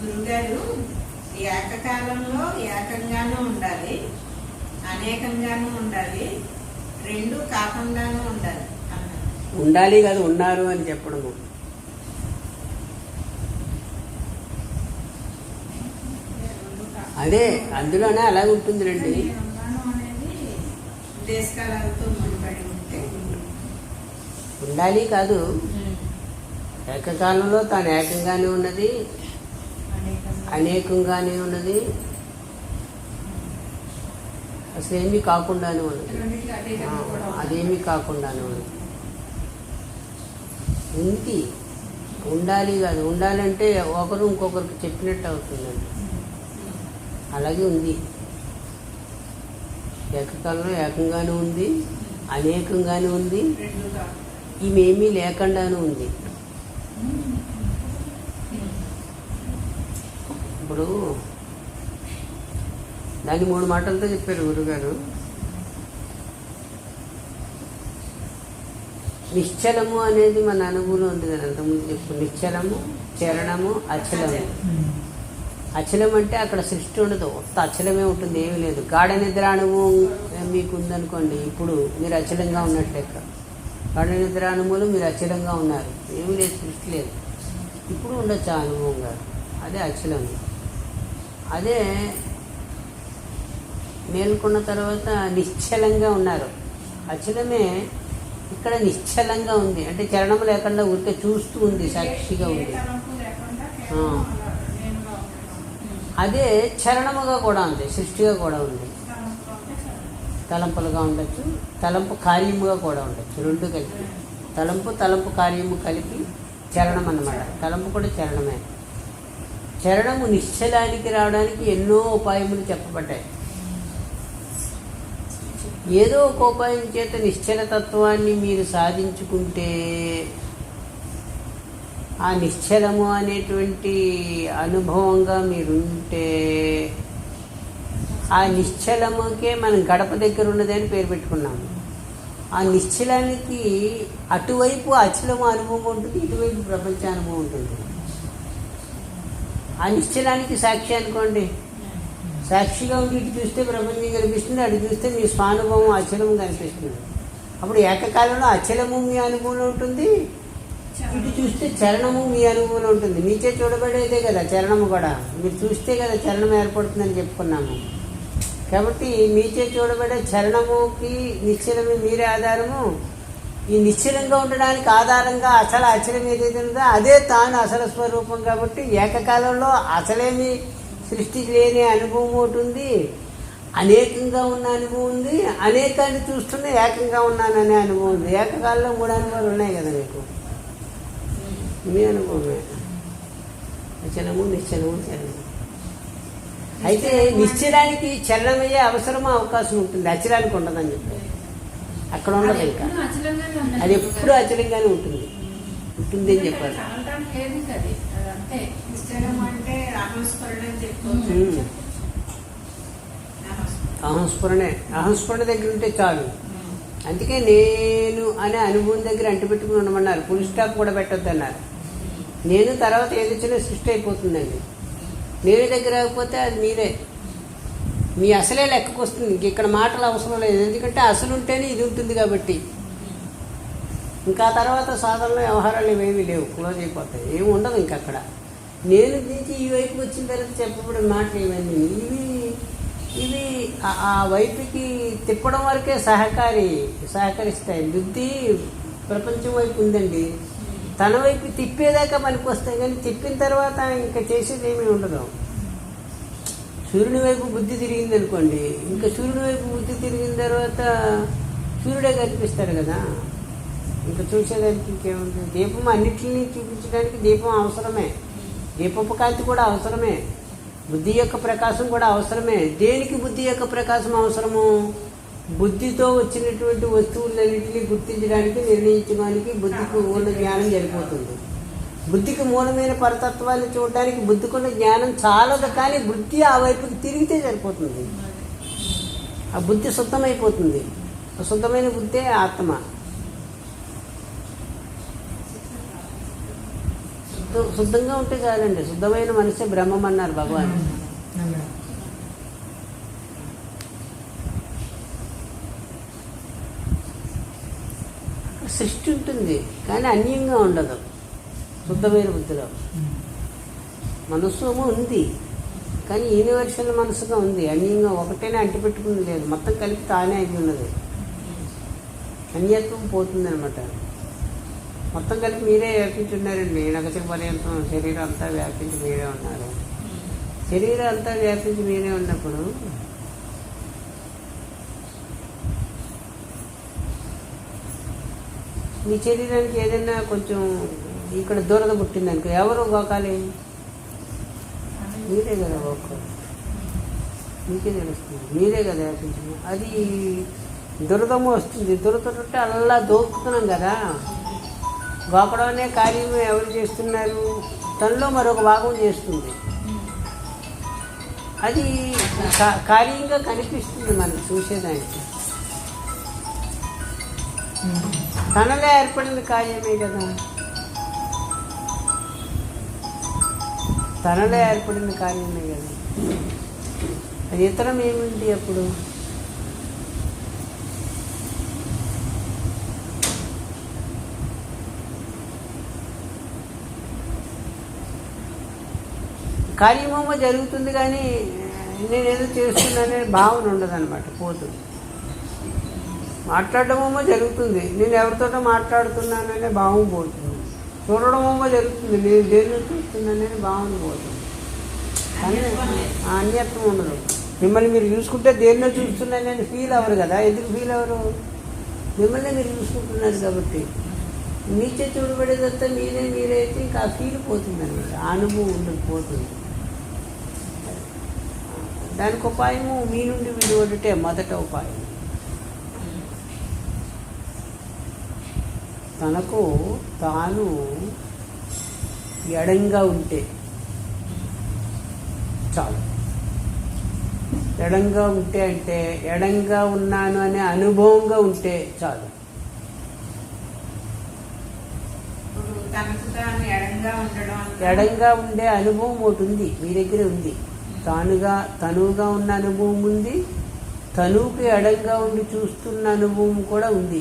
గురుగారు ఏకకాలంలో ఏకంగానూ ఉండాలి అనేకంగానూ ఉండాలి రెండు కాకుండానూ ఉండాలి ఉండాలి కాదు ఉన్నారు అని కాకుండా అదే అందులోనే అలాగే ఉంటుంది రండి. ఉండాలి కాదు. ఏకకాలంలో తాను ఏకంగానే ఉన్నది అనేకంగానే ఉన్నది. అసలు ఏమీ కాకుండానే ఉన్నది. అదేమీ కాకుండానే ఉన్నది. ఉంది. ఉండాలి కాదు. ఉండాలంటే ఒకరు ఇంకొకరికి చెప్పినట్టు అవుతుందండి. అలాగే ఉంది. ఏకకాలంలో ఏకంగానే ఉంది. అనేకంగానే ఉంది. ఈమెమీ లేకుండానే ఉంది. ఇప్పుడు దాన్ని మూడు మాటలతో చెప్పారు గురుగారు. నిశ్చలము అనేది మన అనుభవం ఉంది కదా అంతకుముందు చెప్పు. నిశ్చలము చరణము అచలము. అచలం అంటే అక్కడ సృష్టి ఉండదు. ఒక్క అచలమే ఉంటుంది ఏమీ లేదు. గాఢ నిద్ర అనుభవం మీకు ఉందనుకోండి ఇప్పుడు మీరు అచలంగా ఉన్నట్టు లెక్క గాఢ నిద్ర అనుభవం మీరు అచలంగా ఉన్నారు. ఏమీ లేదు సృష్టి లేదు. ఇప్పుడు ఉండొచ్చు ఆ అనుభవంగా అదే అచలం అదే మేల్కొన్న తర్వాత నిశ్చలంగా ఉన్నారు. అచలమే ఇక్కడ నిశ్చలంగా ఉంది. అంటే చరణం లేకుండా ఊరికే చూస్తూ ఉంది సాక్షిగా ఉంది. అదే చరణముగా కూడా ఉంది సృష్టిగా కూడా ఉంది. తలంపులుగా ఉండొచ్చు తలంపు కార్యముగా కూడా ఉండొచ్చు రెండు కలిపి. తలంపు తలంపు కార్యము కలిపి చరణం అన్నమాట తలంపు కూడా చరణమే. చరణము నిశ్చలానికి రావడానికి ఎన్నో ఉపాయములు చెప్పబడ్డాయి. ఏదో ఒక ఉపాయం చేత నిశ్చల తత్వాన్ని మీరు సాధించుకుంటే ఆ నిశ్చలము అనేటువంటి అనుభవంగా మీరుంటే ఆ నిశ్చలముకే మనం గడప దగ్గర ఉన్నదని పేరు పెట్టుకున్నాము. ఆ నిశ్చలానికి అటువైపు అచలము అనుభవం ఉంటుంది ఇటువైపు ప్రపంచ అనుభవం ఉంటుంది. ఆ నిశ్చలానికి సాక్షి అనుకోండి. సాక్షిగా ఉండి ఇటు చూస్తే ప్రపంచం కనిపిస్తుంది అటు చూస్తే మీ స్వానుభవం అచలము కనిపిస్తుంది. అప్పుడు ఏకకాలంలో అచలము మీ అనుభవంలో ఉంటుంది ఇటు చూస్తే చరణము మీ అనుభవంలో ఉంటుంది. మీచే చూడబడేదే కదా చరణము కూడా. మీరు చూస్తే కదా చరణం ఏర్పడుతుందని చెప్పుకున్నాము. కాబట్టి మీచే చూడబడే చరణముకి నిశ్చలమే మీరే ఆధారము. ఈ నిశ్చలంగా ఉండడానికి ఆధారంగా అసలు అచలం ఏదైతే ఉందో అదే తాను అసలు స్వరూపం కాబట్టి ఏకకాలంలో అసలేమి సృష్టి లేని అనుభవం ఒకటి ఉంది. అనేకంగా ఉన్న అనుభవం ఉంది. అనేకాన్ని చూస్తున్న ఏకంగా ఉన్నాననే అనుభవం ఉంది. ఏకకాలంలో మూడు అనుభవాలు ఉన్నాయి కదా మీకు? మీ అనుభవమే. అచలము నిశ్చలము చలము. అయితే నిశ్చలానికి చలనమయ్యే అవసరమో అవకాశం ఉంటుంది. అచలానికి ఉండదని చెప్పారు. అక్కడ ఉండదు ఇంకా. ఎప్పుడూ అది ఎప్పుడు అచలంగానే ఉంటుంది. ఉంటుంది అని చెప్పారు అహంస్ఫురణే. అహంస్ఫురణ దగ్గర ఉంటే చాలు. అందుకే నేను అనే అనుభవం దగ్గర అంటిపెట్టుకుని ఉండమన్నారు. ఫుల్ స్టాప్ కూడా పెట్టొద్దు అన్నారు నేను తర్వాత ఏది వచ్చినా సృష్టి అయిపోతుందండి. నేను దగ్గర రాకపోతే అది మీరే. మీ అసలే లెక్కకు వస్తుంది. ఇంక ఇక్కడ మాటలు అవసరం లేదు. ఎందుకంటే అసలు ఉంటేనే ఇది ఉంటుంది కాబట్టి. ఇంకా తర్వాత సాధారణ వ్యవహారాలు ఇవేమీ లేవు. క్లోజ్ అయిపోతాయి. ఏమి ఉండదు ఇంక అక్కడ. నేను నుంచి ఈ వైపు వచ్చిన తర్వాత చెప్పబడిన మాటలు ఇవన్నీ ఇవి ఇవి ఆ- ఆ వైపుకి తిప్పడం వరకే సహకారి సహకరిస్తాయి. బుద్ధి ప్రపంచం వైపు ఉందండి. తన వైపు తిప్పేదాకా పనికి వస్తాయి కానీ తిప్పిన తర్వాత ఇంకా చేసేది ఏమీ ఉండదు. సూర్యుని వైపు బుద్ధి తిరిగింది అనుకోండి ఇంకా సూర్యుని వైపు బుద్ధి తిరిగిన తర్వాత సూర్యుడే కనిపిస్తాడు కదా. ఇంకా చూసేదానికి ఇంకేముంది? దీపం అన్నిటిని చూపించడానికి దీపం అవసరమే. దీపపు కాంతి కూడా అవసరమే. బుద్ధి యొక్క ప్రకాశం కూడా అవసరమే. దేనికి బుద్ధి యొక్క ప్రకాశం అవసరము? బుద్ధితో వచ్చినటువంటి వస్తువులన్నింటినీ గుర్తించడానికి నిర్ణయించడానికి బుద్ధికి ఉన్న జ్ఞానం సరిపోతుంది బుద్ధికి మూలమైన పరతత్వాన్ని చూడడానికి బుద్ధికున్న జ్ఞానం చాలదు కానీ బుద్ధి ఆ వైపుకి తిరిగితే సరిపోతుంది. ఆ బుద్ధి శుద్ధమైపోతుంది. శుద్ధమైన బుద్ధే ఆత్మ. శుద్ధంగా ఉంటే చాలండి. శుద్ధమైన మనసే బ్రహ్మం అన్నారు భగవాన్. సృష్టి ఉంటుంది కానీ అన్యంగా ఉండదు. శుద్ధమైన బుద్ధిలో మనస్సు ఉంది కానీ యూనివర్సల్ మనసుగా ఉంది. అన్యంగా ఒకటేనే అంటిపెట్టుకుని లేదు. మొత్తం కలిపి తానే అయి ఉన్నది. అన్యత్వం పోతుందనమాట మొత్తం కలిపి మీరే వ్యాపించున్నారండి. నగతి పర్యంతం శరీరం అంతా వ్యాపించి మీరే ఉన్నారు. శరీరం అంతా వ్యాపించి మీరే ఉన్నప్పుడు మీ శరీరానికి ఏదైనా కొంచెం ఇక్కడ దురద పుట్టిందనుకో. ఎవరు గోకాలి? మీరే కదా గోకాలి మీకే తెలుస్తుంది. మీరే కదా వ్యాపించింది అది దురదము వస్తుంది. దురద ఉంటే అలా దోపుతున్నాం కదా. గోకడం అనే కార్యం ఎవరు చేస్తున్నారు? తనలో మరొక భాగం చేస్తుంది. అది కార్యంగా కనిపిస్తుంది మనకు చూసేదానికి. తనలో ఏర్పడిన కార్యమే కదా. తనలో ఏర్పడిన కార్యమే కదా. అది ఇతరం ఏమిటి అప్పుడు? కార్యమేమో జరుగుతుంది కానీ నేనేదో చేస్తున్నానే భావన ఉండదు అనమాట పోతుంది మాట్లాడడమేమో జరుగుతుంది. నేను ఎవరితోటో మాట్లాడుతున్నాననే భావం పోతుంది. చూడడమో జరుగుతుంది. నేను దేన్ని చూస్తున్నాననే భావన పోతుంది అన్యత్వం ఉండదు. మిమ్మల్ని మీరు చూసుకుంటే దేన్నో చూస్తున్నానని ఫీల్ అవ్వరు కదా. ఎందుకు ఫీల్ అవ్వరు? మిమ్మల్ని మీరు చూసుకుంటున్నారు కాబట్టి. మీచే చూడబడేదంతా మీరే మీరైతే అయితే ఇంకా ఆ ఫీల్ పోతుంది అనమాట ఆ అనుభవం ఉండదు పోతుంది. దానికి ఉపాయము మీ నుండి విడివడటే మొదట ఉపాయం. తనకు తాను ఎడంగా ఉంటే చాలు. ఎడంగా ఉంటే అంటే ఎడంగా ఉన్నాను అనే అనుభవంగా ఉంటే చాలు. ఎడంగా ఉండే అనుభవం ఒకటి ఉంది మీ దగ్గర ఉంది. తానుగా తనువుగా ఉన్న అనుభవం ఉంది తనువుకి ఎడంగా ఉండి చూస్తున్న అనుభవం కూడా ఉంది.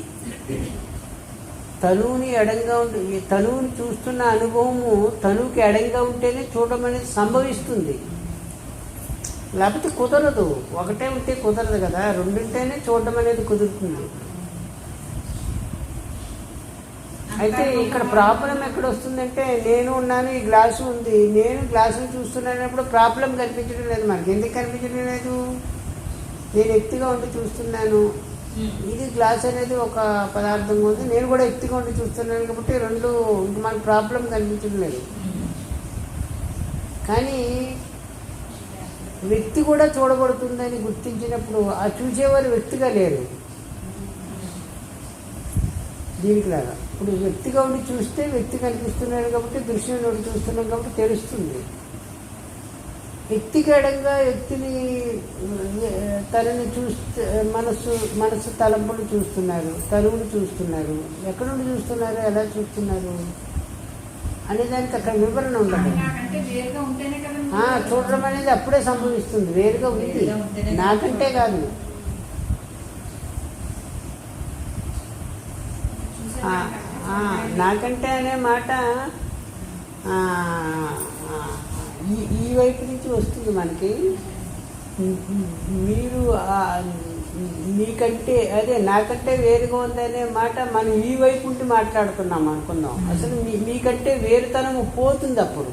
తనువుని ఎడంగా ఉండి ఈ తనువుని చూస్తున్న అనుభవము తనువుకి ఎడంగా ఉంటేనే చూడడం అనేది సంభవిస్తుంది. లేకపోతే కుదరదు. ఒకటే ఉంటే కుదరదు కదా. రెండుంటేనే చూడడం అనేది కుదురుతుంది. అయితే ఇక్కడ ప్రాబ్లం ఎక్కడ వస్తుందంటే నేను ఉన్నాను ఈ గ్లాసు ఉంది. నేను గ్లాసును చూస్తున్నానప్పుడు ప్రాబ్లం కనిపించడం లేదు మనకి. ఎందుకు కనిపించడం లేదు? నేను ఎత్తుగా ఉండి చూస్తున్నాను. ఇది గ్లాస్ అనేది ఒక పదార్థంగా ఉంది. నేను కూడా ఎత్తుగా ఉండి చూస్తున్నాను కాబట్టి రెండు మనకు ప్రాబ్లం కనిపించడం లేదు కానీ వ్యక్తి కూడా చూడబడుతుందని గుర్తించినప్పుడు ఆ చూసేవారు వ్యక్తిగా లేరు. దీనికి లాగా. ఇప్పుడు వ్యక్తిగా ఉండి చూస్తే వ్యక్తి కనిపిస్తున్నాడు కాబట్టి దృశ్యం నుండి చూస్తున్నాం కాబట్టి తెలుస్తుంది. వ్యక్తికి ఎడంగా వ్యక్తిని తనని చూస్తే మనసు మనసు తలంపులు చూస్తున్నారు తరువులు చూస్తున్నారు. ఎక్కడ నుండి చూస్తున్నారు ఎలా చూస్తున్నారు? అనే దానికి అక్కడ వివరణ ఉండదు. చూడడం అనేది అప్పుడే సంభవిస్తుంది. వేరుగా ఉంది. నాకంటే కాదు. నాకంటే అనే మాట ఈ ఈ వైపు నుంచి వస్తుంది మనకి. మీరు ఆ, మీకంటే అదే నాకంటే వేరుగా ఉందనే మాట మనం ఈ వైపు ఉండి మాట్లాడుతున్నాం అనుకుందాం. అసలు మీకంటే వేరుతనం పోతుంది అప్పుడు.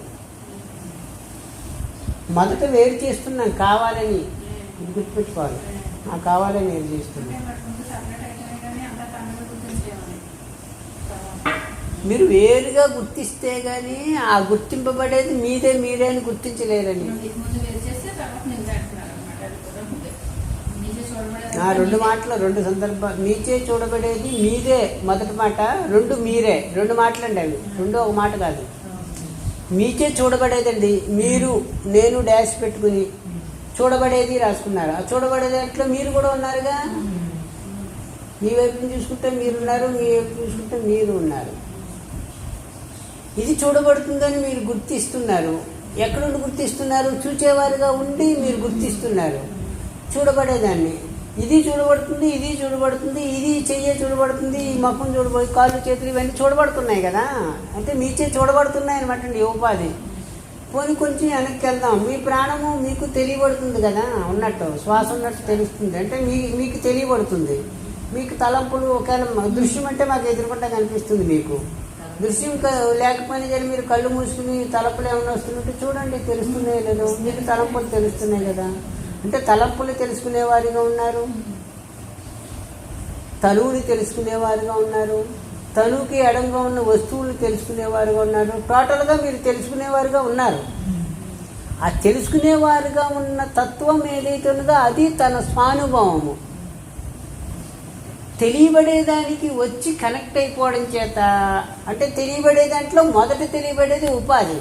మొదట వేరు చేస్తున్నాం కావాలని. గుర్తుపెట్టుకోవాలి. కావాలని వేరు చేస్తున్నాం అంటే మరి ముందు సపరేట్ అయితేనే కానీ అంతా తనలో గుర్తించేవాళ్ళు మీరు వేరుగా గుర్తిస్తే గానీ ఆ గుర్తింపబడేది మీదే మీరే అని గుర్తించలేరని ఆ రెండు మాటలు రెండు సందర్భాలు మీచే చూడబడేది మీదే. మొదటి మాట రెండు మీరే. రెండు మాటలండి అవి. రెండు ఒక మాట కాదు. మీచే చూడబడేదండి. మీరు నేను డాష్ పెట్టుకుని చూడబడేది రాసుకున్నారు. ఆ చూడబడేది దాంట్లో మీరు కూడా ఉన్నారుగా? మీ వైపు చూసుకుంటే మీరున్నారు మీ వైపు చూసుకుంటే మీరు ఉన్నారు. ఇది చూడబడుతుందని మీరు గుర్తిస్తున్నారు. ఎక్కడుండి గుర్తిస్తున్నారు? చూచేవారుగా ఉండి మీరు గుర్తిస్తున్నారు. చూడబడేదాన్ని. ఇది చూడబడుతుంది ఇది చూడబడుతుంది ఇది చెయ్యే చూడబడుతుంది ఈ ముఖం చూడబడి కాళ్ళు చేతులు ఇవన్నీ చూడబడుతున్నాయి కదా. అంటే మీచే చూడబడుతున్నాయి అనమాట అండి ఉపాధి. పోనీ కొంచెం వెనక్కి వెళ్దాం. మీ ప్రాణము మీకు తెలియబడుతుంది కదా ఉన్నట్టు శ్వాస ఉన్నట్టు తెలుస్తుంది. అంటే మీ మీకు తెలియబడుతుంది. మీకు తలంపులు ఒకవేళ దృశ్యం అంటే మాకు ఎదురుకుండా కనిపిస్తుంది మీకు. దృశ్యం క- లేకపోయినా కానీ మీరు కళ్ళు మూసుకుని తలపులు ఏమైనా వస్తున్నట్టు చూడండి తెలుస్తున్నాయి లేదు. మీకు తలపులు తెలుస్తున్నాయి కదా. అంటే తలపులు తెలుసుకునేవారిగా ఉన్నారు. తనువుని తెలుసుకునేవారుగా ఉన్నారు. తనువుకి ఎడంగా ఉన్న వస్తువులు తెలుసుకునేవారుగా ఉన్నారు. టోటల్గా మీరు తెలుసుకునేవారుగా ఉన్నారు. ఆ తెలుసుకునేవారుగా ఉన్న తత్వం ఏదైతే ఉన్నదో అది తన స్వానుభవము. తెలియబడేదానికి వచ్చి కనెక్ట్ అయిపోవడం చేత అంటే తెలియబడే దాంట్లో మొదట తెలియబడేది ఉపాధి.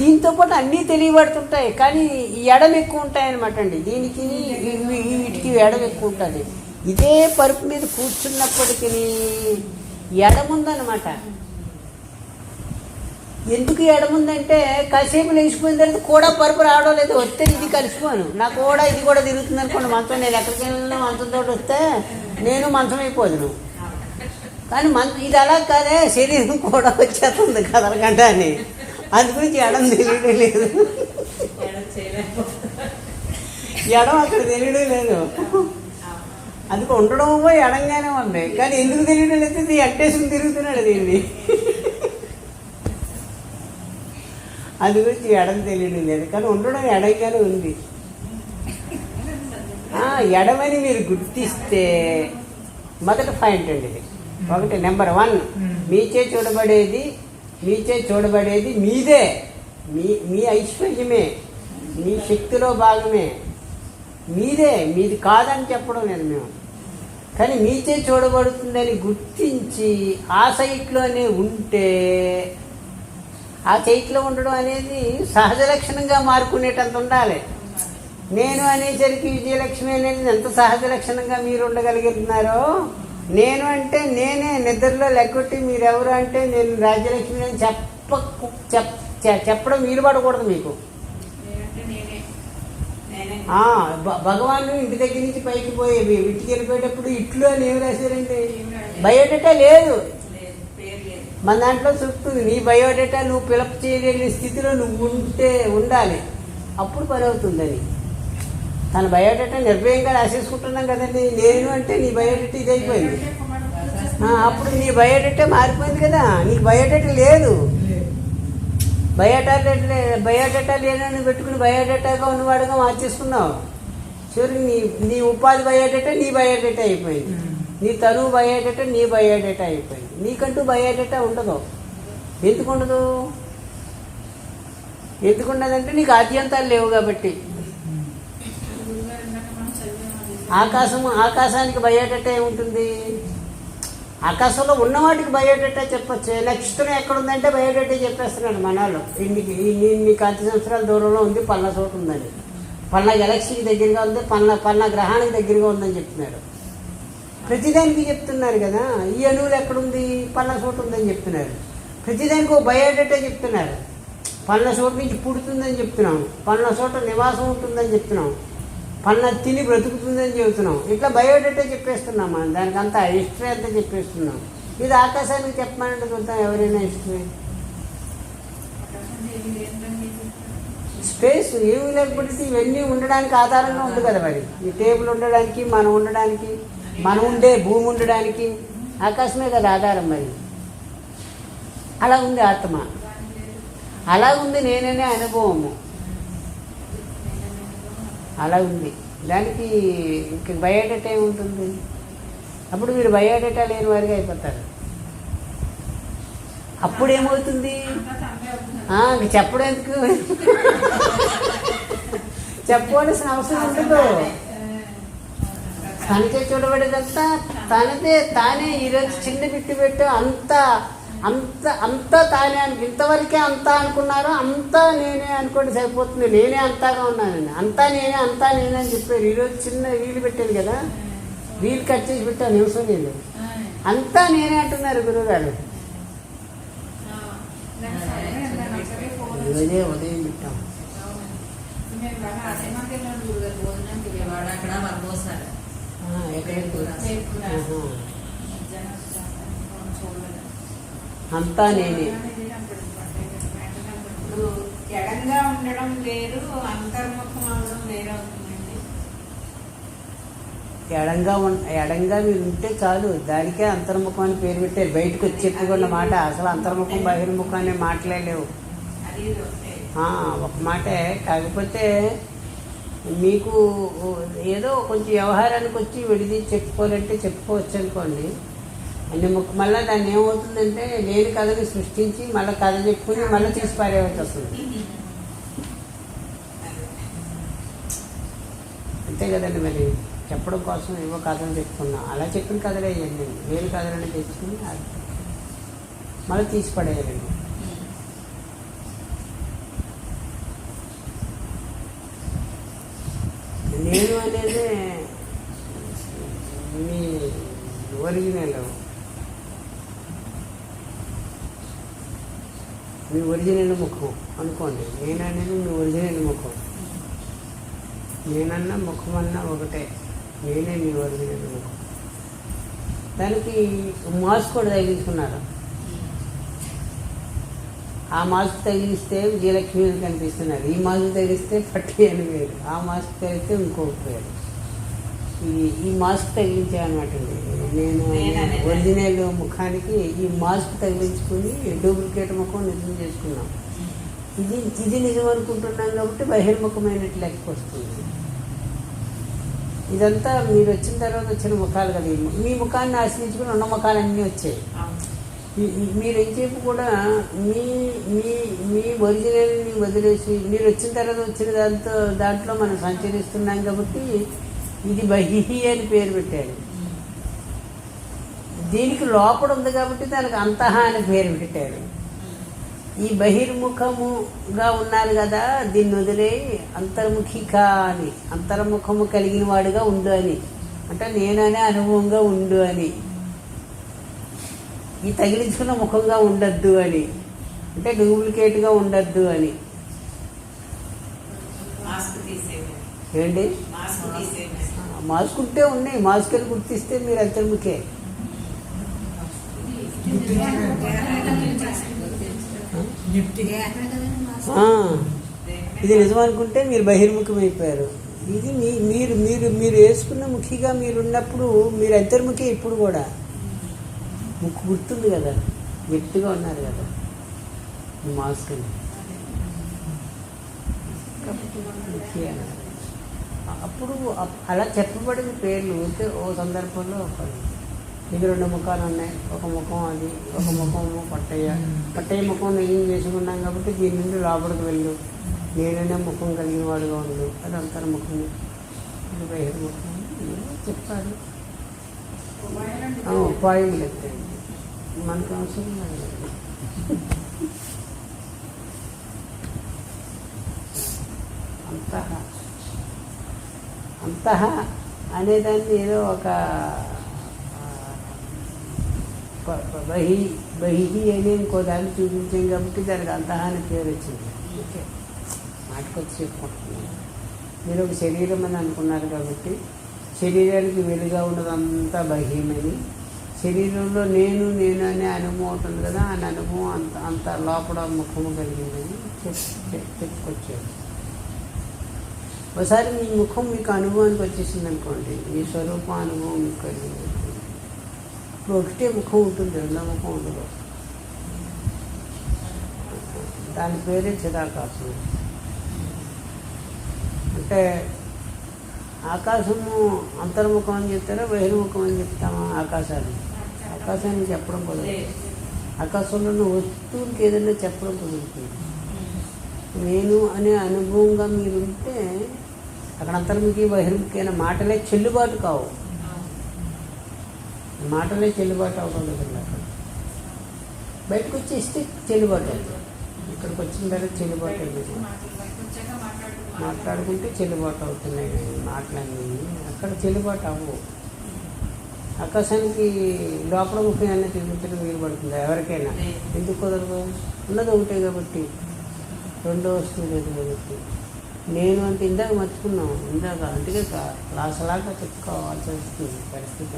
దీంతో పాటు అన్నీ తెలియబడుతుంటాయి కానీ ఎడం ఎక్కువ ఉంటాయన్నమాట అండి. దీనికి వీటికి ఎడం ఎక్కువ ఉంటుంది. ఇదే పరుపు మీద కూర్చున్నప్పటికీ ఎడముందనమాట ఎందుకు ఎడముందంటే కాసేపు లేచిపోయిన తర్వాత కూడా పరుపు రావడం లేదు. వస్తే ఇది కలిసిపోను. నాకు కూడా ఇది కూడా తిరుగుతుంది అనుకోండి. మంచం నేను ఎక్కడికి వెళ్ళినా మంచంతో వస్తే నేను మంచం అయిపోదును. కానీ మన ఇది అలా కాదే శరీరం కూడా వచ్చేస్తుంది కదలకంట అని. అందు గురించి ఎడం తెలియడం లేదు. ఎడం అక్కడ తెలియడం లేదు. అందుకు ఉండడం ఎడంగానే ఉంది. కానీ ఎందుకు తెలియడం లేదు? ఇది అట్టేసుకుని తిరుగుతున్నాడు దీన్ని. అది గురించి ఎడం తెలియడం లేదు కానీ ఉండడం ఎడంగానే ఉంది. ఎడమని మీరు గుర్తిస్తే మొదటి పాయింట్ అండి ఇది. ఒకటి నెంబర్ వన్. మీచే చూడబడేది మీచే చూడబడేది మీదే. మీ మీ ఐశ్వర్యమే మీ శక్తిలో భాగమే. మీదే మీది కాదని చెప్పడం లేదు మేము. కానీ మీచే చూడబడుతుందని గుర్తించి ఆ సైట్లోనే ఉంటే ఆ సైట్లో ఉండడం అనేది సహజ లక్షణంగా మారుకునేటంత ఉండాలి. నేను అనేసరికి విజయలక్ష్మి అనేది ఎంత సహజ లక్షణంగా మీరు ఉండగలుగుతున్నారో నేను అంటే నేనే నిద్రలో లెగ్గొట్టి మీరెవరు అంటే నేను రాజ్యలక్ష్మి అని చెప్ప చెప్పడం వీలు పడకూడదు మీకు భగవాను ఇంటి దగ్గర నుంచి పైకి పోయి ఇంటికి వెళ్ళిపోయేటప్పుడు ఇట్లు అని ఏమి రాశారండి? బయోడేటా లేదు. మన దాంట్లో చెప్తుంది నీ బయోడేటా నువ్వు పిలప్ చేయలేని స్థితిలో నువ్వు ఉంటే ఉండాలి. అప్పుడు పని అవుతుందని. తన బయోడేటా నిర్భయంగా రాసేసుకుంటున్నాం కదండి. నేను అంటే నీ బయోడేటా ఇది అయిపోయింది అప్పుడు నీ బయోడేటా మారిపోయింది కదా. నీకు బయోడేటా లేదు. బయోడేటా బయోడేటా లేదని పెట్టుకుని బయోడేటాగా ఉన్నవాడుగా మార్చేసుకున్నావు. చివరికి నీ నీ ఉపాధి బయోడేటా నీ బయోడేటా అయిపోయింది. నీ తరువు బయోడేటా నీ బయోడేటా అయిపోయింది. నీకంటూ బయోడేటా ఉండదు ఎందుకు ఉండదు. ఎందుకు ఉండదంటే నీకు ఆద్యంతాలు లేవు కాబట్టి. ఆకాశం ఆకాశానికి బయోడేటా ఏముంటుంది ఆకాశంలో ఉన్న వాటికి బయోడేటా చెప్పొచ్చు. నక్షత్రం ఎక్కడుందంటే బయోడేటా చెప్పేస్తున్నాడు మనాలు ఇన్నికి ఇన్ని ఇన్ని కాంతి సంవత్సరాల దూరంలో ఉంది పల్లా చోటు ఉందని. పల్లా గెలాక్సీకి దగ్గరగా ఉంది పల్లా పల్లా గ్రహానికి దగ్గరగా ఉందని చెప్తున్నాడు. ప్రతిదానికి చెప్తున్నారు కదా ఈ అణువులు ఎక్కడుంది? పళ్ళ చోటు ఉందని చెప్తున్నారు. ప్రతిదానికి ఒక బయోడేటా చెప్తున్నారు. పళ్ళ చోటు నుంచి పుడుతుందని చెప్తున్నాం. పళ్ళ చోట నివాసం ఉంటుందని చెప్తున్నాం. పళ్ళ తిని బ్రతుకుతుందని చెబుతున్నాం ఇట్లా బయోడేటా చెప్పేస్తున్నాం మనం. దానికి అంతా హిస్టరీ అంతా చెప్పేస్తున్నాం. ఇది ఆకాశానికి చెప్పమంటే చూద్దాం ఎవరైనా హిస్టరీ. స్పేస్ ఏమి లేకపోతే ఇవన్నీ ఉండడానికి ఆధారంగా ఉంది కదా మరి. ఈ టేబుల్ ఉండడానికి మనం ఉండడానికి. మనం ఉండే భూమి ఉండడానికి ఆకాశమే కదా ఆధారం మరి. అలా ఉంది ఆత్మ. అలా ఉంది నేననే అనుభవము. అలా ఉంది. దానికి ఇంక బయోడేటా ఏముంటుంది? అప్పుడు మీరు బయోడేటా లేని వారిగా అయిపోతారు. అప్పుడు ఏమవుతుంది చెప్పడానికి ఇంక చెప్పవలసిన అవసరం ఉండదు. తనకే చూడబడేదంతా తనదే. తానే ఈరోజు చిన్న బిట్టు పెట్టు అంత అంత అంతా తానే అని ఇంతవరకే అంతా అనుకున్నారో అంతా నేనే అనుకోండి సరిపోతుంది. నేనే అంతాగా ఉన్నానండి అంతా నేనే అంతా నేనే అని చెప్పారు. ఈరోజు చిన్న వీలు పెట్టాను కదా. వీలు కట్ చేసి పెట్టాను నిమిషం నేను. అంతా నేనే అంటున్నారు గురువుగారు ఈరోజే ఉదయం పెట్టాం. అంతా నేనే. ఎడంగా ఉండడం వేరు అంతర్ముఖం అవడం ఎడంగా ఎడంగా మీరు ఉంటే చాలు దానికే అంతర్ముఖం అని పేరు పెట్టారు. బయటకు వచ్చి చెప్పుకున్న మాట అసలు అంతర్ముఖం బహిర్ముఖం అనే మాటలే లేవు. అది ఇది ఒకటే. ఆ, ఒక మాటే. కాకపోతే మీకు ఏదో కొంచెం వ్యవహారానికి వచ్చి విడిది చెప్పుకోవాలంటే చెప్పుకోవచ్చు అనుకోండి. అన్ని మళ్ళీ దాన్ని ఏమవుతుందంటే లేని కథని సృష్టించి మళ్ళీ కథ చెప్పుకుని మళ్ళీ తీసి పారేయవలసి వస్తుంది. అంతే కదండి మరి. చెప్పడం కోసం ఏవో కథలు చెప్పుకున్నాం. అలా చెప్పిన కథలే ఇవ్వండి వేరు కథలని తెచ్చుకుని మళ్ళీ తీసి పడేయాలండి నేను అనేది మీ ఒరిజినల్ మీ ఒరిజినల్ ముఖం అనుకోండి. నేను అనేది మీ ఒరిజినల్ ముఖం. నేనన్నా ముఖం అన్నా ఒకటే. నేనే మీ ఒరిజినల్ ముఖం. దానికి మాస్క్ కూడా తగిలించుకున్నారు? ఆ మాస్క్ తగిలిస్తే విజయలక్ష్మి అని కనిపిస్తున్నారు ఈ మాస్క్ తగిలిస్తే పట్టి అని వేరు. ఆ మాస్క్ తగిలిస్తే ఇంకొక పేరు. ఈ ఈ మాస్క్ తగిలించా అనమాట నేను. ఒరిజినల్ ముఖానికి ఈ మాస్క్ తగిలించుకుని డూప్లికేట్ ముఖం నిజం చేసుకున్నాం. ఇది ఇది నిజం అనుకుంటున్నాం కాబట్టి బహిర్ముఖమైనట్లు లెక్క వస్తుంది. ఇదంతా మీరు వచ్చిన తర్వాత వచ్చిన ముఖాలు కదా. ఈ ము- ముఖాన్ని ఆశ్రయించుకుని ఉన్న ముఖాలన్నీ వచ్చాయి. మీరు ఎంతసేపు కూడా మీ మీ మీ ఒరిజినల్ని వదిలేసి మీరు వచ్చిన తర్వాత వచ్చిన దాంతో దాంట్లో మనం సంచరిస్తున్నాం కాబట్టి ఇది బహిహి అని పేరు పెట్టారు. దీనికి లోపల ఉంది కాబట్టి దానికి అంతః అని పేరు పెట్టారు. ఈ బహిర్ముఖముగా ఉన్నారు కదా దీన్ని వదిలే అంతర్ముఖికా అని అంతర్ముఖము కలిగిన వాడుగా ఉండు అని. అంటే నేననే అనుభవంగా ఉండు అని. ఈ తగిలించుకున్న ముఖంగా ఉండద్దు అని. అంటే డూప్లికేట్గా ఉండద్దు అని. ఏంటి? మాస్క్ ఉంటే ఉన్నాయి. మాస్క్ అని గుర్తిస్తే మీరు అంతర్ముఖే. ఇది నిజం అనుకుంటే మీరు బహిర్ముఖం అయిపోయారు ఇది మీ మీరు మీరు మీరు వేసుకున్న ముఖిగా మీరు ఉన్నప్పుడు మీరు అంతర్ముఖే ఇప్పుడు కూడా. ముక్కు గుర్తుంది కదా. గట్టిగా ఉన్నారు కదా. మాస్క్ అప్పుడు అప్- అలా చెప్పబడిన పేర్లు ఊరికే ఓ సందర్భంలో ఒక ఇది రెండు ముఖాలు ఉన్నాయి. ఒక ముఖం అది ఒక ముఖం పట్టయ్య. పట్టయ్య ముఖం నయం చేసుకున్నాం కాబట్టి దీని నుండి లోపలికి వెళ్ళు. నేననే ముఖం కలిగిన వాడుగా ఉండు. అది అంతర్ముఖం బహిర్ముఖం ఏమో చెప్పారు. ఉపాయం చెప్తాను మనకు అవసరం అంతః అంతః అనేదాన్ని ఏదో ఒక బహి బహిహి అని ఇంకో దాన్ని చూపించాం కాబట్టి దానికి అంతః అని పేరు వచ్చింది. మాటకొచ్చి చెప్పుకుంటున్నాను. మీరు ఒక శరీరం అని అనుకున్నారు కాబట్టి శరీరానికి వెలుగా ఉన్నదంతా బహీమని శరీరంలో నేను నేను అనే అనుభవం ఉంటుంది కదా ఆ అనుభవం అంత అంత లోపల ముఖము కలిగిందని చెప్పుకొచ్చాడు. ఒకసారి మీ ముఖం మీకు అనుభవానికి వచ్చేసింది అనుకోండి. మీ స్వరూప అనుభవం మీకు కలిగింది. ఇప్పుడు ఒకటే ముఖం ఉంటుంది రెండో ముఖం ఉండదు. దాని పేరే చిరాకాశం. అంటే ఆకాశము అంతర్ముఖం అని చెప్తారా బహిర్ముఖం అని చెప్తామా ఆకాశాన్ని? ఆకాశాన్ని చెప్పడం కుదరదు. ఆకాశంలో ఉన్న వస్తువులకి ఏదైనా చెప్పడం కుదురుతుంది. నేను అనే అనుభవంగా మీరుంటే అక్కడ అంతర్ముఖి బహిర్ముఖి మాటలే చెల్లుబాటు కావు. మాటలే చెల్లుబాటు అవడం లేదు అక్కడ. బయటకు వచ్చి ఇస్తే చెల్లుబాటు అవుతుంది. ఇక్కడికి వచ్చిన తర్వాత చెల్లుబాటు అవుతుంది. మాట్లాడుకుంటే చెల్లుబాటు అవుతున్నాయి మాట్లాడినవి. అక్కడ చెల్లుబాటు అవ్వవు. ఆకాశానికి లోపల ముఖ్యంగా తిరుగుతున్న వీలు పడుతుంది ఎవరికైనా? ఎందుకు కుదరదు? ఉన్నది ఒకటే కాబట్టి. రెండో వస్తువు లేదు కాబట్టి. నేను అంటే ఇందాక మర్చుకున్నాం ఇందాక అందుకే క్లాస్ లాగా చెప్పుకోవాల్సి వస్తుంది పరిస్థితి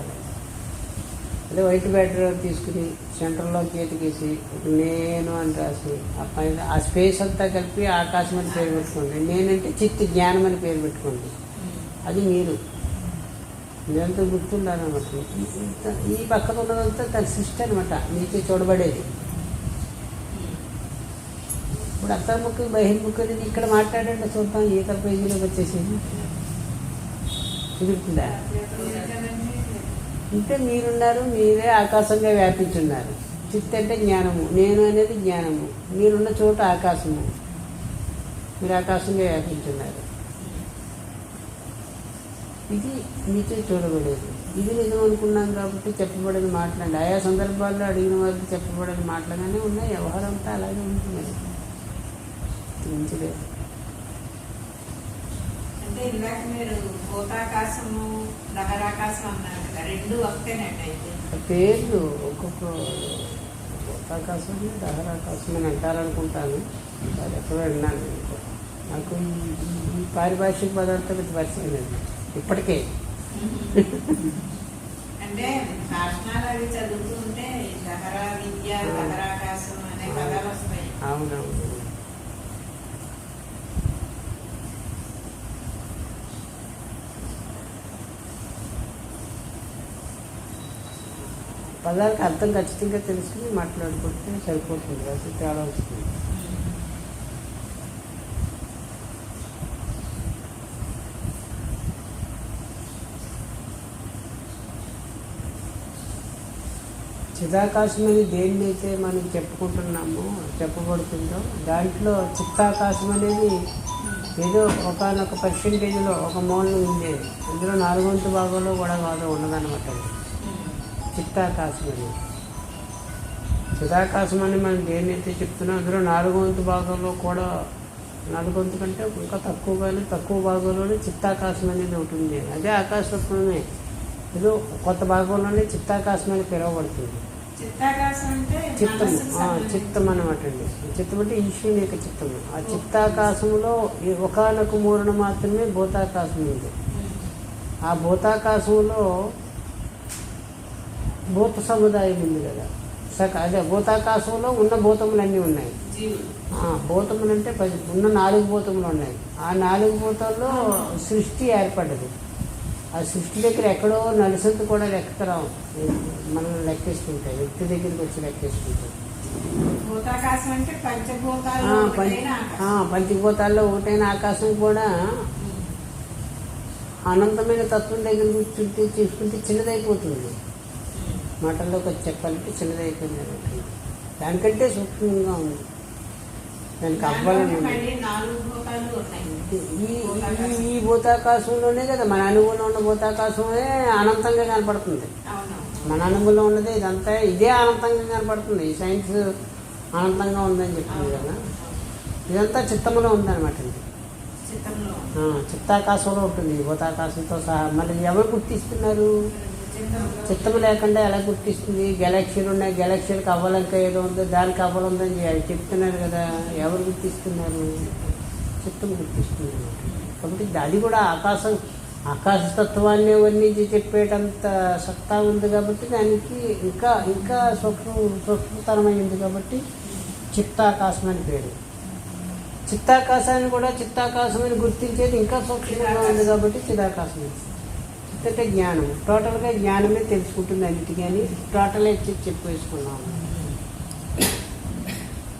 అదే వైట్ బ్యాటర్ తీసుకుని సెంటర్లో చేతికేసి నేను అని రాసి ఆ పైన ఆ స్పేస్ అంతా కలిపి ఆకాశం అని పేరు పెట్టుకోండి. నేనంటే చిత్త జ్ఞానం అని పేరు పెట్టుకోండి. అది మీరు. ఇదంతా గుర్తుండాలన్నమాట ఈ- ఈ పక్కన ఉన్నదంతా తన సృష్టి అనమాట నీకే చూడబడేది. ఇప్పుడు అంతర్ముఖి బహిర్ముఖి అనేది ఇక్కడ మాట్లాడండి చూద్దాం ఈకల పేజీలోకి వచ్చేసి కుదురుతుందా? అంటే మీరున్నారు మీరే ఆకాశంగా వ్యాపించున్నారు. చిత్ అంటే జ్ఞానము నేను అనేది జ్ఞానము మీరున్న చోట ఆకాశము. మీరు ఆకాశంగా వ్యాపించున్నారు. ఇది మీతో చూడబడేది. ఇది నిజం అనుకున్నాం కాబట్టి చెప్పబడిన మాటలండి ఆయా సందర్భాల్లో అడిగిన వారికి చెప్పబడిన మాటలుగానే ఉన్నాయి. వ్యవహారం అంతా అలాగే ఉంటుంది. మంచిదే అంటే ఇందాక మీరు భూతాకాశము దహరాకాశం అన్నారు కదా రెండు ఒకటేనండి అయితే. పేర్లు ఒక్కొక్క ఆకాశం దహరాకాశం అని అంటారనుకుంటాను. అది ఎక్కడో విన్నాను నేను. నాకు ఈ- పారిభాషిక పదార్థం ఇది పరిచయం లేదు. ఇప్పటికే. అంటే శాసనాలు అవి చదువుతూ ఉంటే ఈ దహరా విద్య దహరాకాశం అనే పదాలు వస్తాయి. అవునవును. పదాలకు అర్థం ఖచ్చితంగా తెలుసుకుని మాట్లాడుకుంటే సరిపోతుంది. అసలు తేడా వస్తుంది. చిదాకాశమని దేన్నైతే మనం చెప్పుకుంటున్నామో చెప్పబడుతుందో దాంట్లో చిత్తాకాశం అనేది ఏదో ఒకనొక పర్సెంటేజ్లో ఒక మూలం ఉండేది అందులో నాలుగొంతు భాగంలో కూడా కాదు ఉండదన్నమాట అది. చిత్తాకాశం అనేది చిదాకాశం అని మనం దేన్నైతే చెప్తున్నాం అందులో నాలుగో వంతు భాగంలో కూడా నాలుగో వంతు కంటే ఇంకా తక్కువగానే తక్కువ భాగంలోనే చిత్తాకాశం అనేది ఉంది. అదే ఆకాశత్వమే. ఏదో కొత్త భాగంలోనే చిత్తాకాశం అని పిలువబడుతుంది. చిత్తం. చిత్తం అనమాట అండి. చిత్తం అంటే ఈశ్వరుని యొక్క చిత్తము ఆ చిత్తాకాశంలో ఒకనొక మూలన మాత్రమే భూతాకాశం ఉంది. ఆ భూతాకాశంలో భూత సముదాయం ఉంది కదా. సక అదే భూతాకాశంలో ఉన్న భూతములన్నీ ఉన్నాయి. భూతములు అంటే పది ఉన్న నాలుగు భూతములు ఉన్నాయి. ఆ నాలుగు భూతాల్లో సృష్టి ఏర్పడ్డది ఆ సృష్టి దగ్గర ఎక్కడో నలిసంత కూడా లెక్కరావు మనం లెక్కేసుకుంటాయి వ్యక్తి దగ్గరికి వచ్చి ఆకాశం. పంచభూతాల్లో ఒకటైన ఆకాశం కూడా. అనంతమైన తత్వం దగ్గర కూర్చుంటే చూసుకుంటే చిన్నదైపోతుంది. మాటల్లోకి వచ్చి చెప్పాలంటే చిన్నదైపోయింది అన్నట్టు దానికంటే సూక్ష్మంగా ఉంది. దానికి అవ్వాలని ఈ భూతాకాశంలోనే కదా మన అనుభవంలో ఉన్న భూతాకాశమే అనంతంగా కనపడుతుంది. మన అనుభవంలో ఉన్నది ఇదంతా ఇదే అనంతంగా కనపడుతుంది. ఈ సైన్స్ అనంతంగా ఉందని చెప్పింది కదా. ఇదంతా ఉందన్నమాట చిత్తంలో ఆ, చిత్తాకాశంలో ఉంటుంది. భూతాకాశంతో సహా. మళ్ళీ ఎవరు గుర్తిస్తున్నారు? చిత్తం లేకుండా ఎలా గుర్తిస్తుంది? గెలాక్సీలు ఉన్నాయి గెలాక్సీలకు అవ్వాలంక ఏదో ఉందో దానికి అవ్వాలందని చెప్తున్నారు కదా ఎవరు గుర్తిస్తున్నారు? చిత్తం గుర్తిస్తుంది. కాబట్టి అది కూడా ఆకాశం ఆకాశ తత్వాన్ని వర్ణించి చెప్పేటంత సత్తా ఉంది కాబట్టి దానికి ఇంకా ఇంకా సూక్ష్మ సూక్ష్మతరమైంది కాబట్టి చిత్తాకాశం అని పేరు. చిత్తాకాశాన్ని కూడా చిత్తాకాశం అని గుర్తించేది ఇంకా సూక్ష్మంగా ఉంది కాబట్టి చిదాకాశం చిత్త అంటే జ్ఞానం. టోటల్గా జ్ఞానమే తెలుసుకుంటుంది అన్నిటికీ అని టోటల్ చెప్పి చెప్పేసుకున్నాం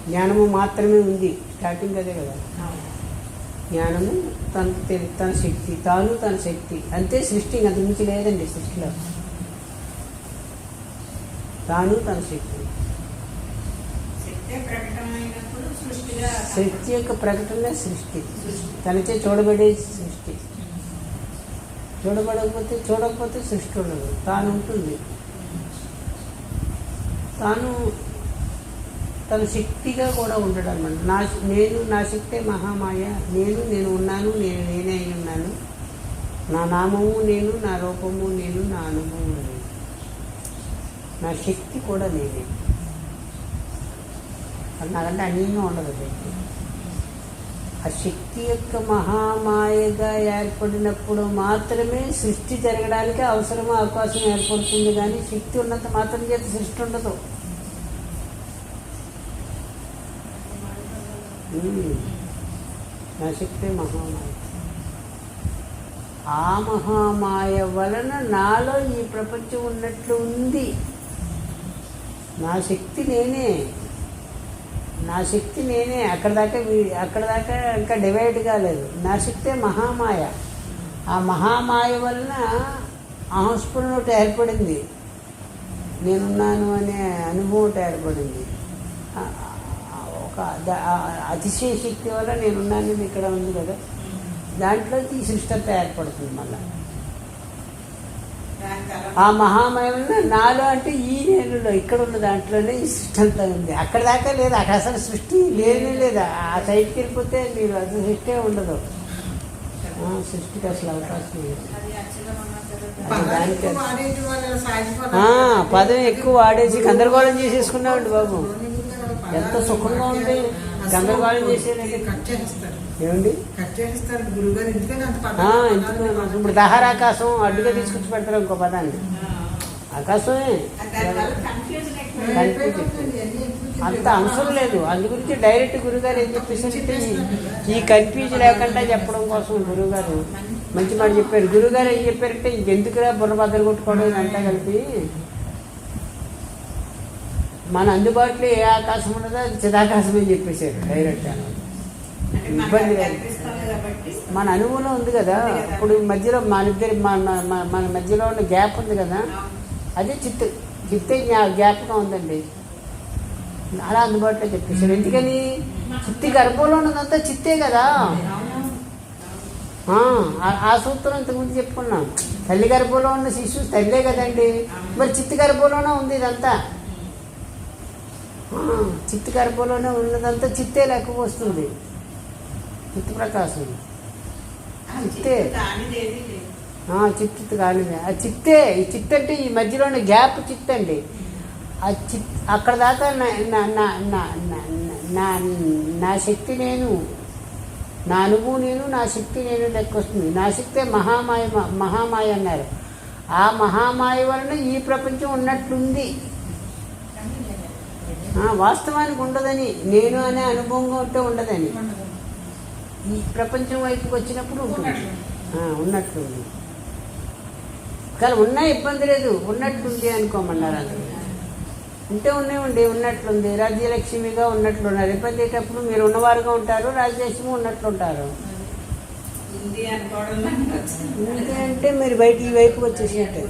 జ్ఞానము మాత్రమే ఉంది. స్టార్టింగ్ అదే కదా. జ్ఞానము తన తన శక్తి తాను తన శక్తి. అంతే సృష్టి అంత మించి లేదండి సృష్టిలో. తాను తన శక్తి. శక్తి యొక్క ప్రకటన సృష్టి. తనచే చూడబడే సృష్టి. చూడబడకపోతే చూడకపోతే సృష్టి ఉండదు. తాను ఉంటుంది. తాను తన శక్తిగా కూడా ఉండడం అన్నమాట నా నేను నా శక్తే మహామాయ. నేను నేను ఉన్నాను నేను నేనే అయి ఉన్నాను. నా నామము నేను నా రూపము నేను నా అనుభవం నేను. నా శక్తి కూడా నేనే. అది నాకంటే అన్యంగా ఉండదు ఆ శక్తి యొక్క మహామాయగా ఏర్పడినప్పుడు మాత్రమే సృష్టి జరగడానికి అవసరమో అవకాశం ఏర్పడుతుంది కానీ శక్తి ఉన్నంత మాత్రం చేత సృష్టి ఉండదు. నా శక్తి మహామాయ. ఆ మహామాయ వలన నాలో ఈ ప్రపంచం ఉన్నట్లు ఉంది. నా శక్తి నేనే. నా శక్తి నేనే అక్కడ దాకా వీ- అక్కడ దాకా ఇంకా డివైడ్ కాలేదు. నా శక్తే మహామాయ. ఆ మహామాయ వలన అహంస్ఫురణ ఒకటి ఏర్పడింది. నేనున్నాను అనే అనుభవం ఒకటి ఏర్పడింది. ఒక అతిశయ శక్తి వల్ల నేనున్నాను ఇక్కడ ఉంది కదా. దాంట్లో ఈ సృష్టి ఏర్పడుతుంది మళ్ళీ. ఆ మహామయంలో నాలో అంటే ఈ నేలలో ఇక్కడ ఉన్న దాంట్లోనే ఈ సృష్టి అంతా ఉంది. అక్కడ దాకా లేదు. అక్కడ అసలు సృష్టి లేనే లేదు. ఆ సైడ్కి వెళ్ళిపోతే మీరు అసలు సృష్టి ఉండదు. ఆ, సృష్టికి అసలు అవకాశం లేదు. అది అది పదం. ఎక్కువ వాడేసి గందరగోళం చేసేసుకున్నామండి బాబు. ఎంత సుఖంగా ఉంది. గందరగోళం చేసేదండి. కట్ చేస్తారు. ఏమండి? ఇప్పుడు దహరాకాశం అడ్డుగా తీసుకొచ్చి పెడతారు ఇంకో పదాన్ని. ఆకాశమే. అంత అవసరం లేదు. అందు గురించి డైరెక్ట్ గురుగారు ఏం చెప్పేసారంటే ఈ- కన్ఫ్యూజ్ లేకుండా చెప్పడం కోసం గురుగారు మంచి మాట చెప్పారు. గురుగారు ఏం చెప్పారంటే ఇంకెందుకురా బుర్ర బద్దలు కొట్టుకోవడం ఇదంతా కలిపి మన అందుబాటులో ఏ ఆకాశం అది చిదాకాశం అని చెప్పేశారు డైరెక్ట్ మనకు ఇబ్బంది మన అనుభవం ఉంది కదా. ఇప్పుడు మధ్యలో మన ఇద్దరి మన మన- మధ్యలో ఉన్న గ్యాప్ ఉంది కదా. అదే చిత్త. చిత్తే జ్ఞా- జ్ఞాపకం ఉందండి. అలా అందుబాటులో చెప్పేశారు. ఎందుకని? చిత్తి గర్భంలో ఉన్నదంతా చిత్తే కదా. ఆ, సూత్రం ఇంతకుముందు చెప్పుకున్నాం. తల్లి గర్భంలో ఉన్న శిశువు తల్లే కదండి. మరి చిత్తి గర్భంలోనే ఉంది ఇదంతా. చిత్తి గర్భంలోనే ఉన్నదంతా చిత్తే లెక్క వస్తుంది. చిత్త. ప్రకాశం చిత్తే చిత్తు కానిది. ఆ చిత్తే ఈ చిత్త అంటే ఈ మధ్యలోని గ్యాప్ చిత్త అండి ఆ చిత్ అక్కడ దాకా నా నా నా నా శక్తి నేను. నా అనుభవం నేను నా శక్తి నేను లెక్క వస్తుంది. నా శక్తే మహామాయ మహామాయ అన్నారు. ఆ మహామాయ వలన ఈ ప్రపంచం ఉన్నట్లుంది. వాస్తవానికి ఉండదని నేను అనే అనుభవంగా ఉంటే ఉండదని. ప్రపంచం వైపుకి వచ్చినప్పుడు ఉంటుంది. ఆ, ఉన్నట్లుంది కానీ ఉన్నా ఇబ్బంది లేదు. ఉన్నట్లుంది అనుకోమన్నారు అందరూ. ఉంటే ఉన్నాయండి ఉన్నట్లుంది. రాజ్యలక్ష్మిగా ఉన్నట్లున్నారు ఇబ్బంది అయ్యేటప్పుడు మీరు ఉన్నవారుగా ఉంటారు రాజ్యలక్ష్మి ఉన్నట్లుంటారు. ఉంది. ఎందుకంటే మీరు బయట ఈ వైపుకి వచ్చేసినట్టు.